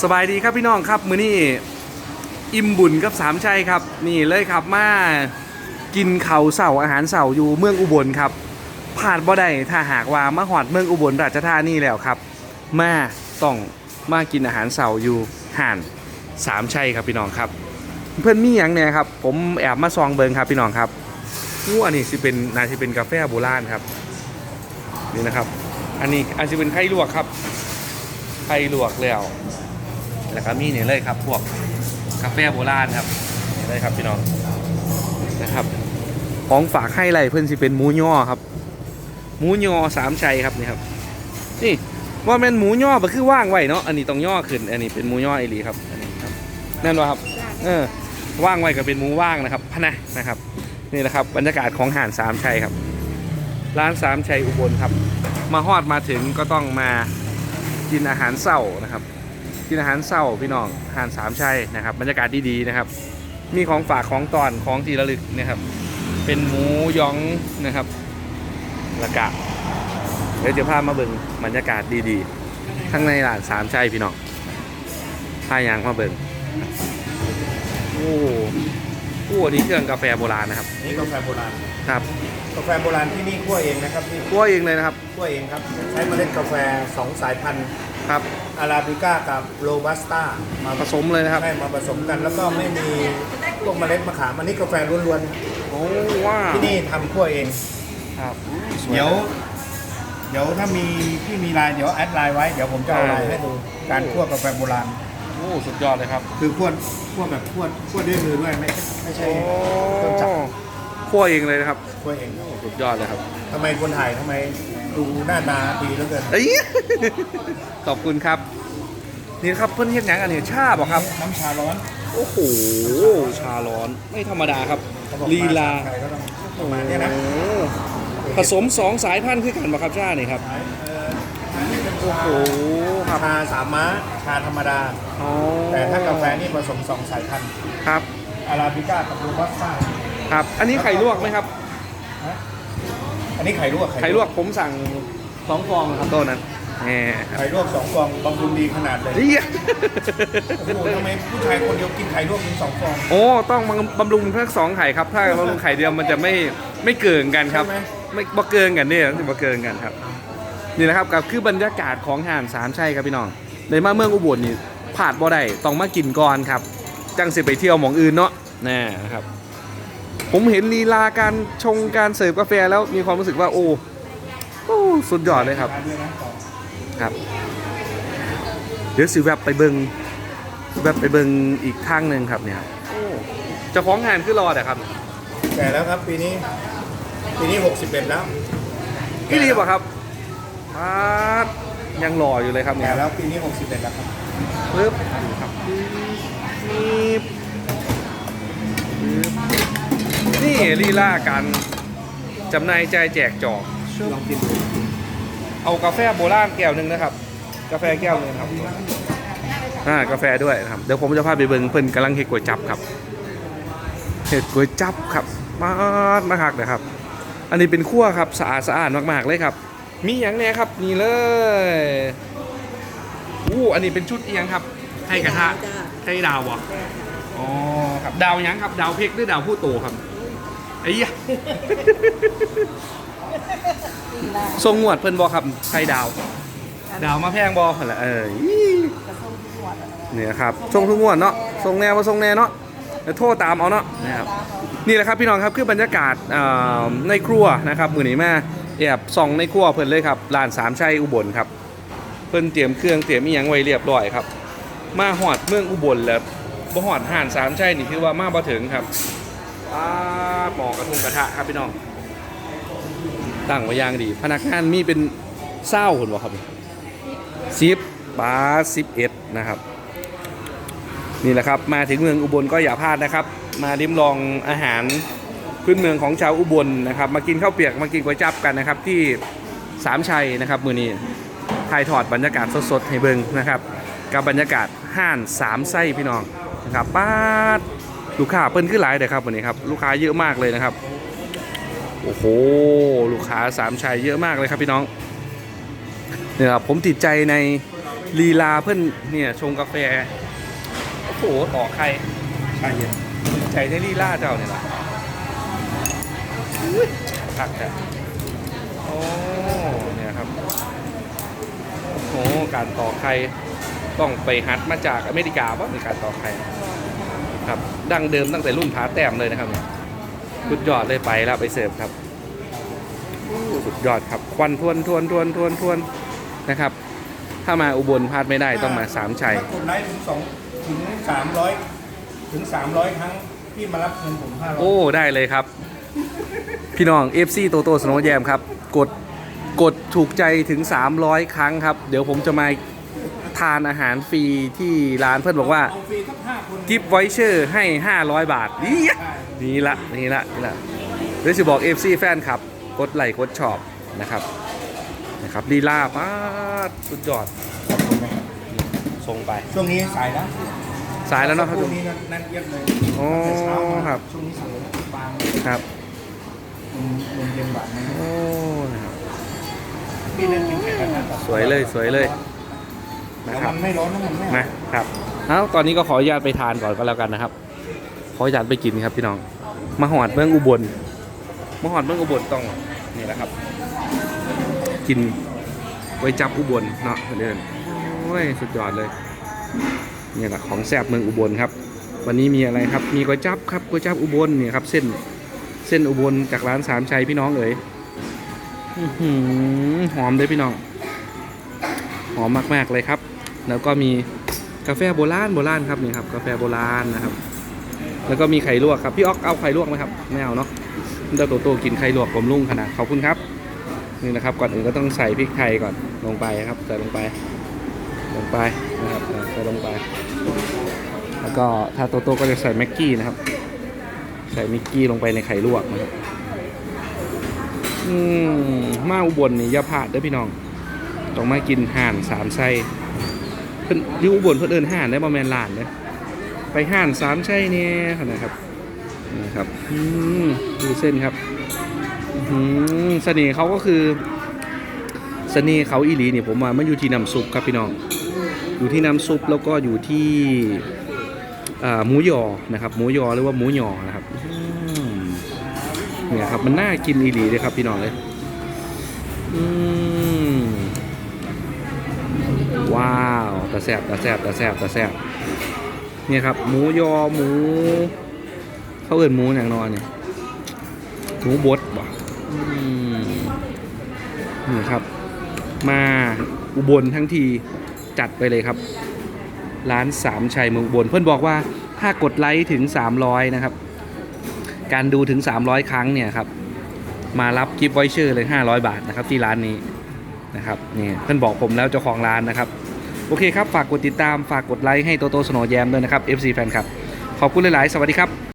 สบายดีครับพี่น้องครับมื้อนี้อิ่มบุญกับสามชัยครับ นี่เลยครับมากินเขาวเสาอาหารเสาอยู่เมืองอุบลครับผ่านบ่ได้ถ้าหากว่ามาหอดเมืองอุบลราชธานีแล้วครับ มาต้องมากินอาหารเสาอยู่ห่านสามชัยครับพี่น้องครับ เพื่อนมีอย่างเนี่ยครับ ผมแอบมาซองเบิงครับพี่น้องครับอู้อันนี้สิเป็นนาสิเป็นกาแฟโบราณครับ นี่นะครับ อันนี้อาจจะเป็นไข่ลวกครับไข่ลวกแล้ว แล้วก็มีเนี่ยเลยครับ พวกกาแฟโบราณครับนี่เลยครับพี่น้องนะครับ ของฝากให้ไรเพื่อนสิเป็นหมูย่อครับ หมูย่อสามชัยครับนี่ครับนี่ว่าแม่นหมูย่อมันคือว่างไว้เนาะอันนี้ต้องย่อขึ้น อันนี้เป็นหมูย่อไอหลีครับอันนี้ครับนั่นวะครับ เออว่างไว้ก็เป็นหมูว่างนะครับพนะนะครับ นี่แหละครับบรรยากาศของหานสามชัยครับร้านสามชัยอุบลครับ มาฮอดมาถึงก็ต้องมากินอาหารเศร้านะครับ กินอาหารเศร้าพี่น้องอาหารสามชัยนะครับบรรยากาศดีๆนะครับ มีของฝากของตอนของที่ระลึกนะครับ เป็นหมูยองนะครับและกะเดี๋ยวจะพามาเบิ่งบรรยากาศดีๆข้างในร้านสามชัยพี่น้องพายางมาเบิ่งโอ้โหอันนี้เครื่องกาแฟโบราณนะครับนี่กาแฟโบราณครับกาแฟโบราณที่นี่คั่วเองนะครับนี่คั่วเองเลยนะครับคั่วเองครับใช้เมล็ดกาแฟ2สายพันธุ์ ครับ อาราบิก้ากับโรบัสต้ามาผสมเลยนะครับให้มาผสมกันแล้วก็ไม่มีพวกเมล็ดมะขามอันนี้กาแฟล้วนโอ้ว้าวๆ ที่นี่ทำคั่วเอง ครับเดี๋ยว เดี๋ยวถ้ามีที่มีไลน์เดี๋ยวแอดไลน์ไว้เดี๋ยวผมจะเอาไลน์ให้ดูการคั่วกาแฟโบราณ โอ้สุดยอดเลยครับคือคั่วคั่วแบบคั่วคั่วด้วยมือด้วยไม่ไม่ใช่เครื่องจักรคั่วเองเลยนะครับคั่วเอง สุดยอดเลยครับ ทำไมคนถ่ายทำไม ดูหน้าตาดีเหลือเกินเอ้ยขอบคุณครับ นี่ครับเพื่อนเฮ็ดหยังอันนี้ชาบอกครับ น้ำชาร้อน โอ้โห ชาร้อนไม่ธรรมดาครับ เขาบอกลีลาใครก็ต้องประมาณเนี้ยนะโอ้ผสมสองสายพันธุ์คือกันบ่ครับชานี่ครับเอ่ออันนี้เป็นโอ้โหครับชาสามม้าชาธรรมดา อ๋อแต่ถ้ากาแฟนี่ผสมสองสายพันธุ์ครับอาราบิก้ากับโรบัสต้าครับ อันนี้ไข่ลวกไหมครับ อันนี้ไข่ลวกไข่ลวกผมสั่งสองฟองครับโต๊ะนั้นแหมครับไข่ลวกสองฟองบำรุงดีขนาดเลยเหี้ยโอ้โหทำไมผู้ชายคนเดียวกินไข่ลวกถึงสองฟอง โอ้ ต้องบำรุงเพื่อสองไข่ครับ ถ้าบำรุงไข่เดียวมันจะไม่ไม่เกินกันครับใช่ไหมไม่บ่เกินกันเนี่ยคือบ่เกินกันครับ นี่นะครับกับคือบรรยากาศของห่านสามชัยครับพี่น้องในมาเมืองอุบลนี่ผาดบ่ได้ต้องมากินก่อนครับ จังสิไปเที่ยวหมองอื่นเนาะแน่นะครับ ผมเห็นลีลาการชงการเสิร์ฟกาแฟแล้วมีความรู้สึกว่าโอ้โอ้สุดยอดเลยครับทานด้วยนะต่อครับ เดี๋ยวสิแวบไปเบิงแวบไปเบิงอีกทางหนึ่งครับเนี่ยโอ้เจ้าของงานคือรอดอะครับแก่แล้วครับปีนี้ ปีนี้ 61 แล้วพี่รีบอะครับมาดยังรออยู่เลยครับเนี่แก่ยแล้วปีนี้ 61 แล้วครับปึ๊บครับนี่ นี่ลีลาการจำหน่ายใจายแจกจอกลองกินดูเอากาแฟโบราณแก้วหนึ่งนะครับ กาแฟแก้วหนึงครับอ่ากาแฟด้วยนะครับเดี๋ยวผมจะพาไปเบิ่งเพิ่นกำลังเฮ็ดก๋วยจับครับเฮ็ดก๋วยจับครับมาดมาหักนะครับ อันนี้เป็นขั้วครับสะอาดสะอาดมากๆเลยครับ มีอย่างเนี้ยครับนี่เลยอู้อันนี้เป็นชุดอีหยังครับไข่กระทะไข่ดาวบ่อ๋อครับดาวหยังครับดาวเพกหรือดาวผู้โตครับ ไอ้ยะทรงงวดเพิ่นบอครับไข่ดาว ดาวมาแพงบอเหรอเออเนี่ยครับทรงทุกงวดเนาะทรงแนวมาทรงแนวเนาะเดี๋ยวโทษตามเอาเนาะนะครับนี่แหละครับพี่น้องครับคือบรรยากาศอ่าในครัวนะครับมือนี้มาแอบส่องในครัวเพิ่นเลยครับลานสามชัยอุบลครับ เพิ่นเตรียมเครื่องเตรียมอีหยังไว้เรียบร้อยครับ มาหอดเมืองอุบลแล้วบ่หอดห่านสามชัยนี่คือว่ามาบ่ถึงครับ ป้าหมอกระทุงกระทะครับพี่น้อง ตั้งไว้อย่างดี พนักงานมีเป็นเศร้าคนวะครับสิบบาสิบเอ็ดนะครับ นี่แหละครับ มาถึงเมืองอุบลก็อย่าพลาดนะครับ มาลิ้มลองอาหารพื้นเมืองของชาวอุบลนะครับ มากินข้าวเปียกมากินก๋วยจั๊บกันนะครับ ที่สามชัยนะครับมือนี้ถ่ายทอดบรรยากาศสดๆให้เบิงนะครับ กับบรรยากาศห้านสามไส้พี่น้องนะครับป้าด ลูกค้าเปิ้นขึ้นหลายเลยครับวันนี้ครับลูกค้าเยอะมากเลยนะครับโอ้โหลูกค้าสามชัยเยอะมากเลยครับพี่น้องเนี่ยครับผมติดใจในลีลาเพื่อนเนี่ยชงกาแฟโอ้โหต่อใครชาเย็นใจได้ลีลาเจ้าเนี่ยนะคักแต่โอ้เนี่ยครับโอ้การต่อใครต้องไปฮัดมาจากอเมริกาว่ามีการต่อใคร ครับดั้งเดิมตั้งแต่รุ่นผาแต้มเลยนะครับเนี่ยสุดยอดเลยไปแล้วไปเสิร์ฟครับโอ้สุดยอดครับควันทวนทวนทวนทวนทวนนะครับ ถ้ามาอุบลพลาดไม่ได้ต้องมาสามชัยถ้ากดไลค์ถึงสองถึงสามร้อยถึงสามร้อยครั้งพี่มารับเงินผมห้าร้อยโอ้ได้เลยครับ พี่น้อง FC โตโตสโนว์แยมครับ กดกดถูกใจถึง 300 ครั้งครับ เดี๋ยวผมจะมาทานอาหารฟรีที่ร้านเพื่อนบอกว่าเอาฟรีสั กห้าคนกิฟต์ไวเชอร์ให้ 500 บาทนี่ได้นี่ละนี่ละนี่ละเดี๋ยวจะบอก FC แฟนครับกดไลค์กดชอบนะครับนะครับลีลาป้าดสุดยอดส่งไป ช่วงนี้สายแล้วสายแล้วเนาะครับช่วงนี้นั่นเอียดเลยโอ้ตั้งแต่เช้ามาครับช่วงนี้สวยบางครับลมลมเย็นหวานนะโอ้นะครับพี่เล่นกินแข่งกันนะสวยเลยสวยเลยเดี๋นะยวครัมับนไม่ร้อนนะมันไม่นะครับ เอาตอนนี้ก็ขออนุญาตไปทานก่อนก็แล้วกันนะครับ ขออนุญาตไปกินครับพี่น้อง มาหอดเมืองอุบล มาหอดเมืองอุบลต้องนี่แหละครับ กินไว้จับอุบลเนาะเดินโอ้ยสุดยอดเลยนี่แหละของแซ่บเมืองอุบลครับ วันนี้มีอะไรครับ มีก๋วยจับครับก๋วยจับอุบลเนี่ยครับ เส้นเส้นอุบลจากร้านสามชัยพี่น้องเอ๋ยหอหอมเลยพี่น้อง หอมมากๆเลยครับ แล้วก็มี กาแฟโบราณโบราณครับนี่ครับกาแฟโบราณนะครับ แล้วก็มีไข่ลวกครับพี่อ๊อกเอาไข่ลวกไหมครับไม่เอาเนาะเดาโตโตกินไข่ลวกผมลุ่งขนาดขอบคุณครับนี่นะครับก่อนอื่นก็ต้องใส่พริกไทยก่อนลงไปครับใส่ลงไป ลงไปนะครับใส่ลงไป แล้วก็ถ้าโตโตก็จะใส่แม็กกี้นะครับ ใส่มิกกี้ลงไปในไข่ลวกนะครับอืมมาอุบลนี่อย่าพลาดเด้อพี่น้อง ต้องมากินห่านสามไส้ พิ่นอยู่อุบลเพิ่นเอิ้นห่านได้บ่แม่นล้านเด้ไปห่านสามไส้เนี่ยนะครับนะครับอืมดูเส้นครับอืมเสน่ห์เขาก็คือเสน่ห์เขาอีหลีเนี่ยผมว่ามันอยู่ที่น้ำซุปครับพี่น้อง อยู่ที่น้ำซุปแล้วก็อยู่ที่อ่าหมูยอนะครับหมูยอหรือว่าหมูยอนะครับเนี่ยครับมันน่ากินอีหลีเลยครับพี่น้องเลยอืม ว้าวตะแซบตะแซบตะแซบตะแซบเนี่ยครับ หมูยอหมู เขาเอินหมูอย่างนอนเนี่ยหมูบดบ่อืมนี่ครับ มาอุบลทั้งทีจัดไปเลยครับ ร้านสามชัยเมืองอุบลเพื่อนบอกว่าถ้ากดไลค์ถึง 300 นะครับ การดูถึง 300 ครั้งเนี่ยครับ มารับกิฟต์ไวเชอร์เลย 500 บาทนะครับที่ร้านนี้นะครับนี่เพื่อนบอกผมแล้วเจ้าของร้านนะครับ โอเคครับ ฝากกดติดตามฝากกดไลค์ให้โตโตสโนแยมด้วยนะครับ FC แฟนครับ ขอบคุณหลาย ๆ สวัสดีครับ